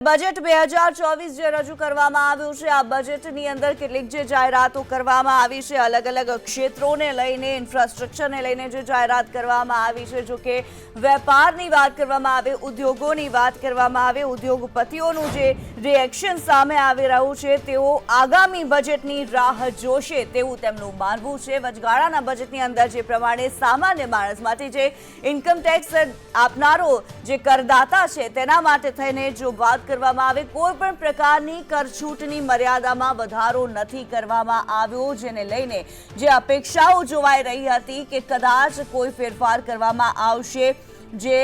Budget બે હજાર ચોવીસ જે રજૂ કરવામાં આવ્યું છે, આ બજેટની અંદર કેટલીક જે જાહેરાતો કરવામાં આવી છે, અલગ અલગ ક્ષેત્રોને લઈને ઇન્ફ્રાસ્ટ્રક્ચરને લઈને જે જાહેરાત કરવામાં આવી છે, જો કે વેપારની વાત કરવામાં આવે, ઉદ્યોગોની વાત કરવામાં આવે, ઉદ્યોગપતિઓનું જે રિએક્શન સામે આવી રહ્યું છે, તેઓ આગામી બજેટની રાહ જોશે તેવું તેમનું માનવું છે. વચગાળાના બજેટની અંદર જે પ્રમાણે સામાન્ય માણસ માટે જે ઇન્કમટેક્સ આપનારો જે કરદાતા છે, તેના માટે થઈને જો વાત કરવામાં આવે, કોઈ પણ પ્રકારની કરછૂટની મર્યાદામાં વધારો નથી કરવામાં આવ્યો, જેને લઈને જે અપેક્ષાઓ જોવાઈ રહી હતી કે કદાચ કોઈ ફેરફાર કરવામાં આવશે, જે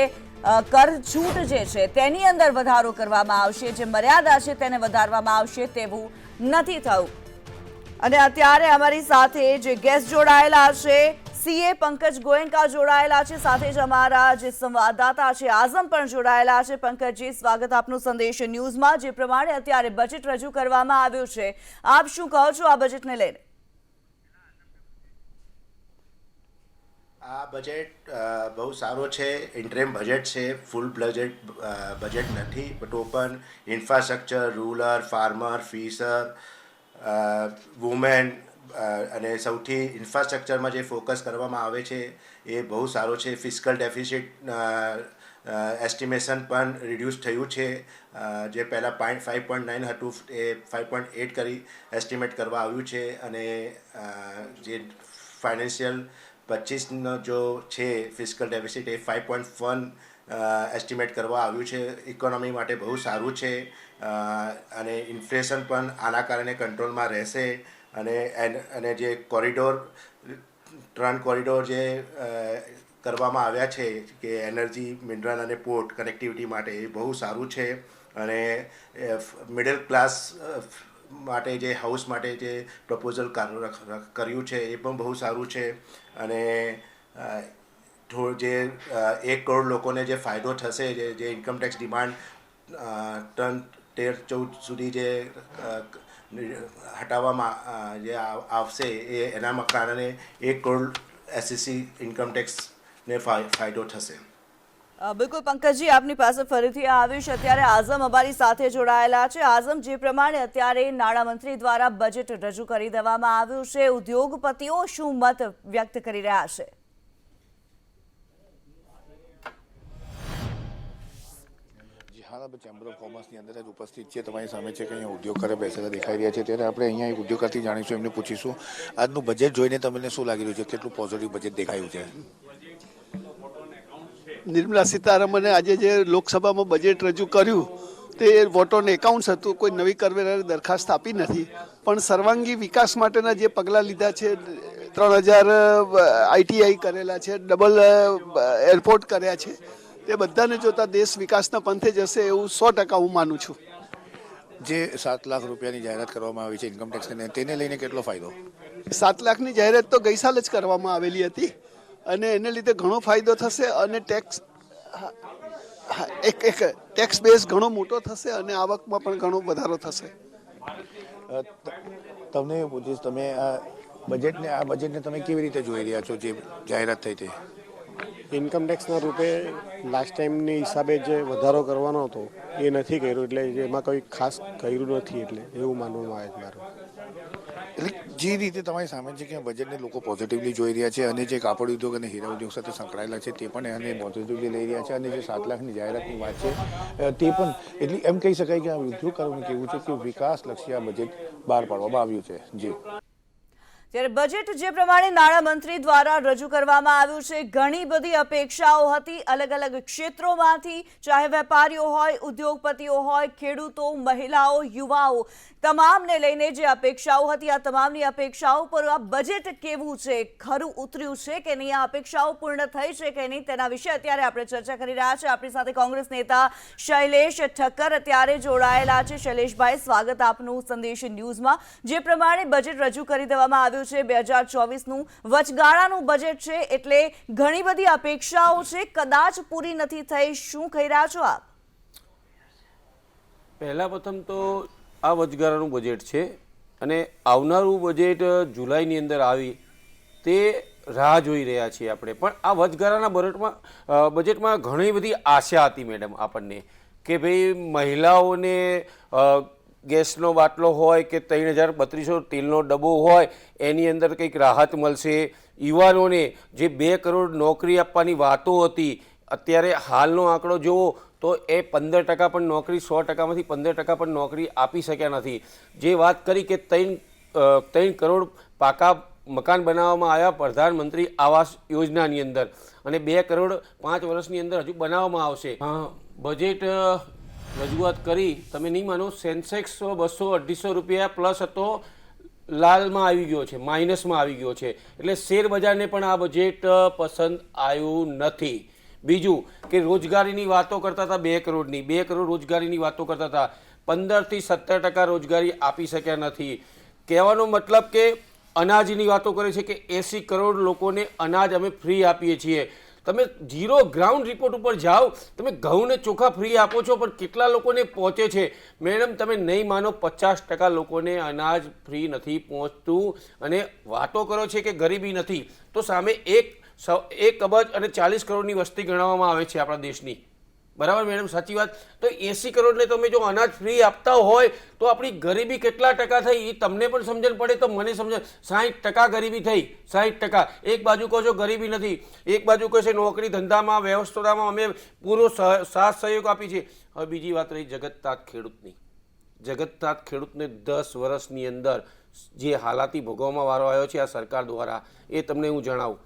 કર છૂટ જે છે, તેની અંદર વધારો કરવામાં આવશે, જે મર્યાદા છે તેને વધારવામાં આવશે તેવું નથી થયું. અને અત્યારે અમારી સાથે જે ગેસ્ટ જોડાયેલા છે સીએ પંકજ ગોયંકા જોડાયેલા છે. સાથે જ અમારા જે સંવાદદાતા છે, આઝમ પણ જોડાયેલા છે. પંકજજી, સ્વાગત આપનું સંદેશ ન્યૂઝમાં, જે પ્રમાણે અત્યારે બજેટ રજૂ કરવામાં આવ્યું છે. આપ શું કહો છો આ બજેટને લઈને? આ બજેટ બહુ સારો છે. ઇન્ટરેમ બજેટ છે. ફૂલ બજેટ બજેટ નથી. But open infrastructure rural farmer fisher women અને સૌથી ઇન્ફ્રાસ્ટ્રક્ચરમાં જે ફોકસ કરવામાં આવે છે, એ બહુ સારો છે. ફિઝિકલ ડેફિસિટ એસ્ટિમેશન પણ રિડ્યુસ થયું છે. જે પહેલાં પોઈન્ટ ફાઇવ પોઈન્ટ નાઇન હતું, એ ફાઇવ પોઈન્ટ એટ કરી એસ્ટિમેટ કરવા આવ્યું છે. અને જે ફાઇનાન્શિયલ પચીસનો જો છે ફિઝિકલ ડેફિસિટ એ ફાઇવ પોઈન્ટ વન એસ્ટિમેટ કરવા આવ્યું છે. ઇકોનોમી માટે બહુ સારું છે. અને ઇન્ફ્લેશન પણ આના કારણે કંટ્રોલમાં રહેશે. અને અને જે કોરિડોર ત્રણ કોરિડોર જે કરવામાં આવ્યા છે કે એનર્જી, મિનરલ અને પોર્ટ કનેક્ટિવિટી માટે એ બહુ સારું છે અને મિડલ ક્લાસ માટે જે હાઉસ માટે જે પ્રપોઝલ કર્યું છે એ પણ બહુ સારું છે અને જે એક કરોડ લોકોને જે ફાયદો થશે જે જે ઇન્કમ ટેક્સ ડિમાન્ડ ટન તેર ચૌદ સુધી જે હટાવવામાં જે આવશે એ એના કારણે એક કરોડ એસએસસી ઇન્કમટેક્સને ફાય- ફાયદો થશે. બિલકુલ પંકજજી, આપની પાસે ફરીથી આવીશ. અત્યારે આઝમ અમારી સાથે જોડાયેલા છે. આઝમ, જે પ્રમાણે અત્યારે નાણામંત્રી દ્વારા બજેટ રજૂ કરી દેવામાં આવ્યું છે, ઉદ્યોગપતિઓ શું મત વ્યક્ત કરી રહ્યા છે? જી ચેમ્બર ઓફ કોમર્સની અંદર જ ઉપસ્થિત છે, તમારી સામે છે કે અહીંયા ઉદ્યોગકારો બેસેલા દેખાઈ રહ્યા છે. ત્યારે આપણે અહીંયા એક ઉદ્યોગકારથી જાણીશું, એમને પૂછીશું, આજનું બજેટ જોઈને તમને શું લાગી રહ્યું છે? કેટલું પોઝિટિવ બજેટ દેખાયું છે? નિર્મલા સીતારામને આજે જે લોકસભામાં બજેટ રજૂ કર્યું, તે વોટ ઓન એકાઉન્ટ્સ હતું, કોઈ નવી કરવેરાની દરખાસ્ત આપી નથી. પણ સર્વાંગી વિકાસ માટેના જે પગલાં લીધા છે, ત્રણ હજાર આઈટીઆઈ કરેલા છે, ડબલ એરપોર્ટ કર્યા છે તે બધાને જોતા દેશ વિકાસના પંથે જશે એવું સો ટકા હું માનું છું. જે સાત લાખ રૂપિયાની જાહેરાત કરવામાં આવી છે ઇન્કમ ટેક્સને તેને લઈને કેટલો ફાયદો? સાત લાખની જાહેરાત તો ગઈ સાલ જ કરવામાં આવેલી હતી અને એને લીધે ઘણો ફાયદો થશે અને ટેક્સ એક એક ટેક્સ બેઝ ઘણો મોટો થશે અને આવકમાં પણ ઘણો વધારો થશે. તમને એ પૂછીશ તમે આ બજેટને આ બજેટને તમે કેવી રીતે જોઈ રહ્યા છો જે જાહેરાત થઈ તે? ઇન્કમ ટેક્સના રૂપે લાસ્ટ ટાઈમની હિસાબે જે વધારો કરવાનો હતો, એ નથી કર્યો. એટલે એમાં કંઈ ખાસ કર્યું નથી એટલે, એવું માનવામાં આવે છે મારું. એટલે જે રીતે તમારી સામે છે કે બજેટને લોકો પોઝિટિવલી જોઈ રહ્યા છે અને જે કાપડ ઉદ્યોગ અને હીરા ઉદ્યોગ સાથે સંકળાયેલા છે, તે પણ એને પોઝિટિવલી લઈ રહ્યા છે અને જે સાત લાખની જાહેરાતની વાત છે તે પણ એટલે એમ કહી શકાય કે આ ઉદ્યોગકારોનું કેવું છે કે વિકાસલક્ષી આ બજેટ બહાર પાડવામાં આવ્યું છે. જી. ત્યારે બજેટ જે પ્રમાણે નાણામંત્રી દ્વારા રજૂ કરવામાં આવ્યું છે, ઘણી બધી અપેક્ષાઓ હતી. અલગ અલગ ક્ષેત્રોમાંથી, ચાહે વેપારીઓ હોય, ઉદ્યોગપતિઓ હોય, ખેડૂતો, મહિલાઓ, યુવાઓ, તમામને લઈને જે અપેક્ષાઓ હતી, આ તમામની અપેક્ષાઓ પર આ બજેટ કેવું છે, ખરું ઉતર્યું છે કે નહીં? આ અપેક્ષાઓ પૂર્ણ થઈ છે કે નહીં? તેના વિશે અત્યારે આપણે ચર્ચા કરી રહ્યા છે. આપણી સાથે કોંગ્રેસ નેતા શૈલેષ ઠક્કર અત્યારે જોડાયેલા છે. શૈલેષભાઈ, સ્વાગત આપનું સંદેશ ન્યૂઝમાં. જે પ્રમાણે બજેટ રજૂ કરી દેવામાં આવ્યું છે બે હજાર ચોવીસનું. વચગાળાનું બજેટ છે એટલે ઘણી બધી અપેક્ષાઓ છે. કદાચ પૂરી નથી થઈ. શું કહી રહ્યા છો આપ? પહેલા પ્રથમ તો આ વચગાળાનું બજેટ છે અને આવનારું બજેટ જુલાઈની અંદર આવી તે રાહ જોઈ રહ્યા છીએ આપણે. પણ આ વચગાળાના બજેટમાં બજેટમાં ઘણી બધી આશા હતી મેડમ આપણને કે ભાઈ મહિલાઓને ગેસનો બાટલો હોય કે ત્રણ હજાર બત્રીસો તેલનો ડબ્બો હોય એની અંદર કંઈક રાહત મળશે. યુવાનોને જે બે કરોડ નોકરી આપવાની વાતો હતી અત્યારે હાલનો આંકડો જુઓ તો એ પંદર ટકા પણ નોકરી સો ટકામાંથી પંદર ટકા પણ નોકરી આપી શક્યા નથી. જે વાત કરી કે ત્રણ ત્રણ કરોડ પાકા મકાન બનાવવામાં આવ્યા પ્રધાનમંત્રી આવાસ યોજનાની અંદર અને બે કરોડ પાંચ વર્ષની અંદર હજુ બનાવવામાં આવશે. બજેટ રજૂઆત કરી, તમે નહીં માનો, સેન્સેક્સ, બસો, અઢીસો રૂપિયા પ્લસ હતો, લાલમાં આવી ગયો છે, માઇનસમાં આવી ગયો છે. એટલે શેર બજારને પણ આ બજેટ પસંદ આવ્યું નથી. બીજું કે રોજગારીની વાતો કરતા હતા બે કરોડની, બે કરોડ રોજગારીની વાતો કરતા હતા. પંદરથી સત્તર ટકા રોજગારી આપી શક્યા નથી. કહેવાનો મતલબ કે અનાજની વાતો કરે છે કે એંસી કરોડ લોકોને અનાજ અમે ફ્રી આપીએ છીએ. તમે ઝીરો ગ્રાઉન્ડ રિપોર્ટ ઉપર જાઓ, તમે ઘઉંને ચોખા ફ્રી આપો છો, પણ કેટલા લોકોને પહોંચે છે? મેડમ, તમે નહીં માનો, પચાસ ટકા લોકોને અનાજ ફ્રી નથી પહોંચતું. અને વાતો કરો છે કે ગરીબી નથી. તો સામે એક એક અબજ અને ચાલીસ કરોડની વસ્તી ગણવામાં આવે છે આપણા દેશની. બરાબર, મેડમ? સાચી વાત. તો એંસી કરોડને તમે જો અનાજ ફ્રી આપતા હોય, તો આપણી ગરીબી કેટલા ટકા થઈ? એ તમને પણ સમજણ પડે તો મને સમજણ. સાહીઠ ટકા ગરીબી થઈ. સાહીઠ ટકા. એક બાજુ કહો છો ગરીબી નથી. એક બાજુ કહે છે નોકરી ધંધામાં, વ્યવસ્થામાં અમે પૂરો સાથ સહયોગ આપી છે. હવે બીજી વાત રહી જગતતાત ખેડૂતની. જગતતાત ખેડૂતને દસ વર્ષની અંદર જે હાલાતી ભોગવવામાં વારો આવ્યો છે આ સરકાર દ્વારા, એ તમને હું જણાવું.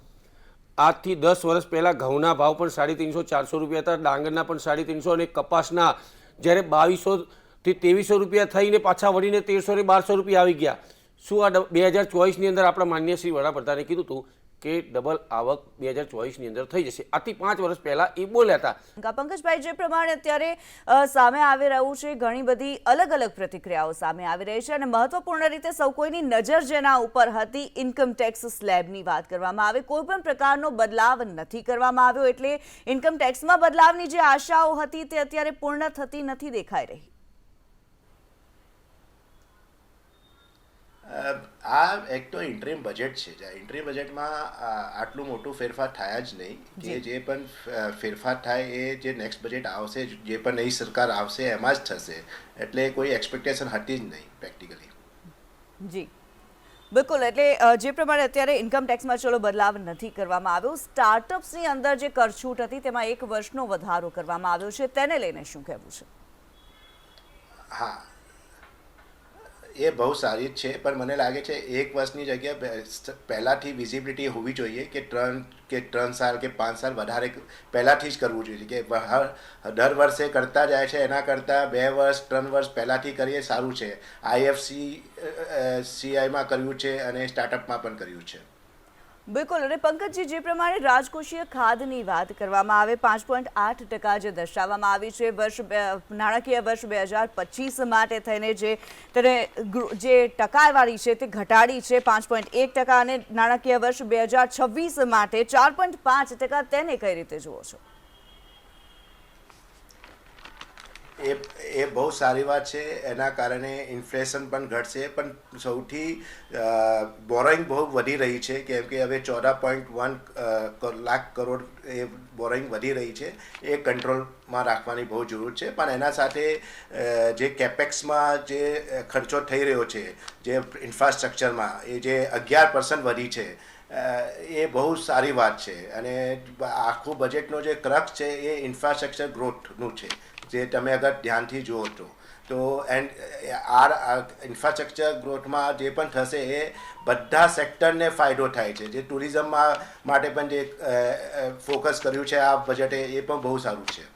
આજથી દસ વર્ષ પહેલાં ઘઉંના ભાવ પણ સાડી ત્રણસો, ચારસો રૂપિયા હતા, ડાંગરના પણ સાડી ત્રણસો અને કપાસના જ્યારે બાવીસોથી ત્રેવીસો રૂપિયા થઈને પાછા વળીને તેરસો ને બારસો રૂપિયા આવી ગયા. શું આ બે હજાર ચોવીસની અંદર આપણા માન્ય શ્રી વડાપ્રધાને કીધું હતું કે ડબલ આવક બે હજાર ચોવીસની અંદર થઈ જશે. આથી પાંચ વર્ષ પહેલાં એ બોલ્યા હતા. પંકજભાઈ, જે પ્રમાણે અત્યારે સામે આવી રહ્યું છે, ઘણી બધી અલગ અલગ પ્રતિક્રિયાઓ સામે આવી રહી છે અને મહત્વપૂર્ણ રીતે સૌ કોઈની નજર જેના ઉપર હતી ઇન્કમ ટેક્સ સ્લેબની વાત કરવામાં આવે. કોઈ પણ પ્રકારનો બદલાવ નથી કરવામાં આવ્યો એટલે ઇન્કમ ટેક્સમાં બદલાવની જે આશાઓ હતી તે અત્યારે પૂર્ણ થતી નથી દેખાઈ રહી. આ એક તો ઇન્ટરીમ બજેટ છે. જે ઇન્ટરીમ બજેટમાં આટલું મોટું ફેરફાર થયા જ નહીં કે જે. પણ ફેરફાર થાય એ જે નેક્સ્ટ બજેટ આવશે જે પણ નવી સરકાર આવશે એમાં જ થશે. એટલે કોઈ એક્સપેક્ટેશન હતી જ નહીં પ્રેક્ટિકલી જી. બિલકુલ. એટલે જે પ્રમાણે અત્યારે ઇન્કમ ટેક્સમાં ચલો બદલાવ નથી કરવામાં આવ્યો સ્ટાર્ટઅપ્સની અંદર જે કરછૂટ હતી તેમાં એક વર્ષનો વધારો કરવામાં આવ્યો છે. તેને લઈને શું કહેવું છે? હા. એ બહુ સારી જ છે, પણ મને લાગે છે એક વર્ષની જગ્યાએ પહેલાંથી વિઝિબિલિટી હોવી જોઈએ કે ત્રણ કે ત્રણ સાલ, કે પાંચ સાલ વધારે પહેલાંથી જ કરવું જોઈએ કે હર, દર વર્ષે કરતા જાય છે, એના કરતાં બે વર્ષ, ત્રણ વર્ષ પહેલાંથી કરીએ સારું છે. આઈએફસી સીઆઈમાં કર્યું છે અને સ્ટાર્ટઅપમાં પણ કર્યું છે. બિલકુલ. અને પંકજજી, જે પ્રમાણે રાજકોષીય ખાધની વાત કરવામાં આવે, પાંચ પોઈન્ટ આઠ ટકા જે દર્શાવવામાં આવી છે, વર્ષ નાણાકીય વર્ષ બે હજાર પચીસ માટે થઈને જે તેને જે ટકાવારી છે તે ઘટાડી છે, પાંચ પોઈન્ટ એક ટકા. અને નાણાકીય વર્ષ બે હજાર છવ્વીસ માટે ચાર પોઈન્ટ પાંચ ટકા તેને કઈ રીતે જુઓ છો? એ એ બહુ સારી વાત છે. એના કારણે ઇન્ફ્લેશન પણ ઘટશે. પણ સૌથી બોરોઈંગ બહુ વધી રહી છે. કેમ કે હવે ચૌદા પોઈન્ટ વન લાખ કરોડ એ બોરોઈંગ વધી રહી છે. એ કંટ્રોલમાં રાખવાની બહુ જરૂર છે. પણ એના સાથે જે કેપેક્સમાં જે ખર્ચો થઈ રહ્યો છે, જે ઇન્ફ્રાસ્ટ્રક્ચરમાં એ જે અગિયાર પર્સન્ટ વધી છે એ બહુ સારી વાત છે. અને આખું બજેટનો જે ક્રક્સ છે, એ ઇન્ફ્રાસ્ટ્રક્ચર ગ્રોથનું છે. જે તમે અગર ધ્યાનથી જુઓ તો તો એન્ડ આ ઇન્ફ્રાસ્ટ્રક્ચર ગ્રોથમાં જે પણ થશે એ બધા સેક્ટરને ફાયદો થાય છે. જે ટુરિઝમમાં માટે પણ જે ફોકસ કર્યું છે આ બજેટે એ પણ બહુ સારું છે.